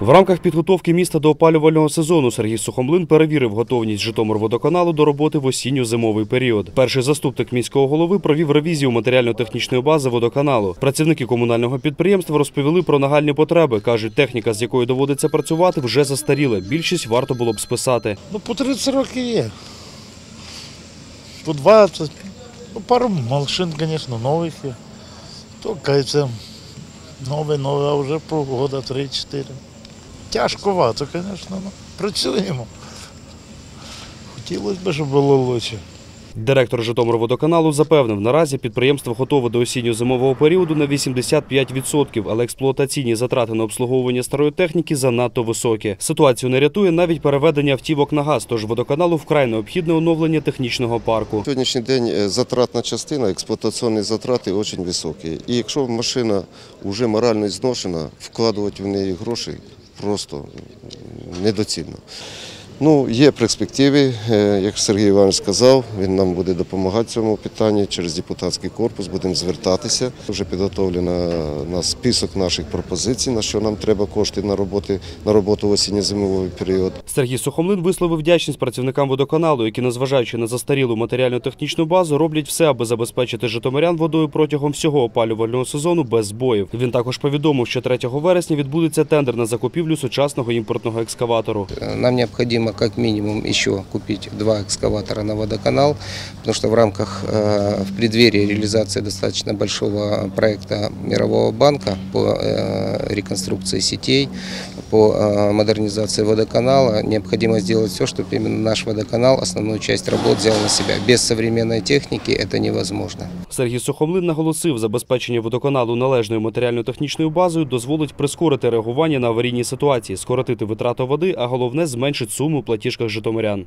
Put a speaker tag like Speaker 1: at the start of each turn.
Speaker 1: В рамках підготовки міста до опалювального сезону Сергій Сухомлин перевірив готовність Житомирводоканалу до роботи в осінньо-зимовий період. Перший заступник міського голови провів ревізію матеріально-технічної бази водоканалу. Працівники комунального підприємства розповіли про нагальні потреби. кажуть, техніка, з якою доводиться працювати, вже застаріла. Більшість варто було б списати.
Speaker 2: Ну, по 30 років є. По 20. Ну, пару машин, звісно, нових є. То кайце нове, нове, а вже по года 3-4. Тяжковато, звісно, ну, працюємо. Хотілося б, щоб було краще.
Speaker 1: Директор Житомирводоканалу запевнив, наразі підприємство готове до осінньо-зимового періоду на 85%, але експлуатаційні затрати на обслуговування старої техніки занадто високі. Ситуацію не рятує навіть переведення автівок на газ, тож водоканалу вкрай необхідне оновлення технічного парку.
Speaker 3: Сьогоднішній день е, затратна частина, експлуатаційні затрати дуже високі. І якщо машина вже морально зношена, вкладувати в неї гроші просто недоцільно. Ну, є перспективи, е, як Сергій Іванович сказав, він нам буде допомагати в цьому питанні через депутатський корпус, будемо звертатися. Вже підготовлено на список наших пропозицій, на що нам треба кошти на роботи на роботу в осінньо-зимовий період.
Speaker 1: Сергій Сухомлин висловив вдячність працівникам водоканалу, які, незважаючи на застарілу матеріально-технічну базу, роблять все, аби забезпечити житомирян водою протягом всього опалювального сезону без збоїв. Він також повідомив, що 3 вересня відбудеться тендер на закупівлю сучасного імпортного екскаватору.
Speaker 4: Нам необходимо как минимум еще купить два экскаватора на водоканал, потому что в рамках, э, в преддверии реализации достаточно большого проекта Мирового банка по э, реконструкции сетей, по э, модернизации водоканала, необходимо сделать все, чтобы именно наш водоканал основную часть работ взял на себя. Без современной техники это невозможно.
Speaker 1: Сергій Сухомлин наголосив, забезпечення водоканалу належною матеріально-технічною базою дозволить прискорити реагування на аварійні ситуації, скоротити витрату води, а головне зменшить суму у платіжках житомирян.